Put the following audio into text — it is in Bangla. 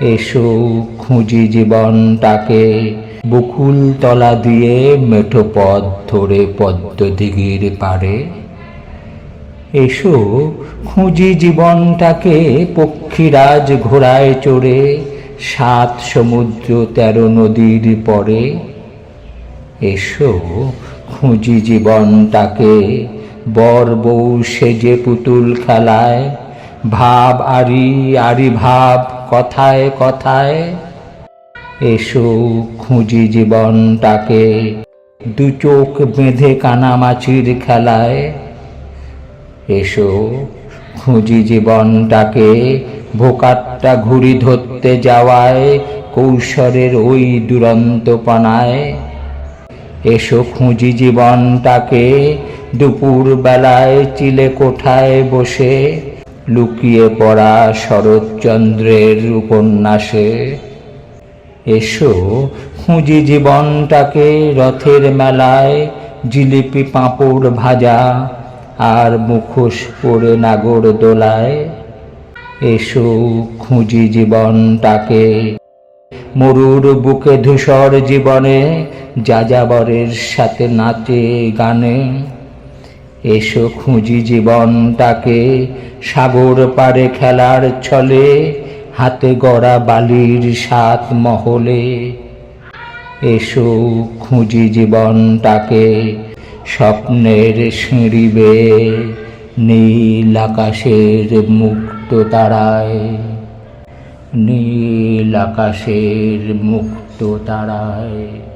এসো খুঁজি জীবনটাকে, বুকুল তলা দিয়ে মেঠো পথ ধরে পদ্ম দিঘির পারে এসো খুঁজি জীবনটাকে, পক্ষীরাজ ঘোড়ায় চড়ে, সাত সমুদ্র তেরো নদীর পরে। এসো খুঁজি জীবনটাকে, বর বউ সেজে পুতুল খেলায় ভাব আরি আরি ভাব, কথায় কথায়। এসো খুঁজি জীবনটাকে, দু চোখ বেঁধে কানামাছির খেলায়। এসো খুঁজি জীবনটাকে, ভোকাটটা ঘুড়ি ধরতে যাওয়ায়, কৌশলের ওই দুরন্তপনায়। এসো খুঁজি জীবনটাকে দুপুর বেলায় চিলে কোঠায় বসে লুকিয়ে পড়া শরৎচন্দ্রের উপন্যাসে। এসো, খুঁজি জীবনটাকে রথের মেলায়, জিলিপি পাঁপড় ভাজা আর মুখোশ পরে নাগর দোলায়। এসো, খুঁজি জীবনটাকে, মরুর বুকে ধূসর জীবনে, যাযাবরের সাথে নাচে গানে। এসো খুঁজি জীবনটাকে। সাগর পারে খেলার ছলে, হাতে গড়া বালির সাত মহলে। এসো খুঁজি জীবনটাকে, স্বপ্নের সিঁড়ি নীল আকাশের মুক্ত তারায়। নীল আকাশের মুক্ত তারায়।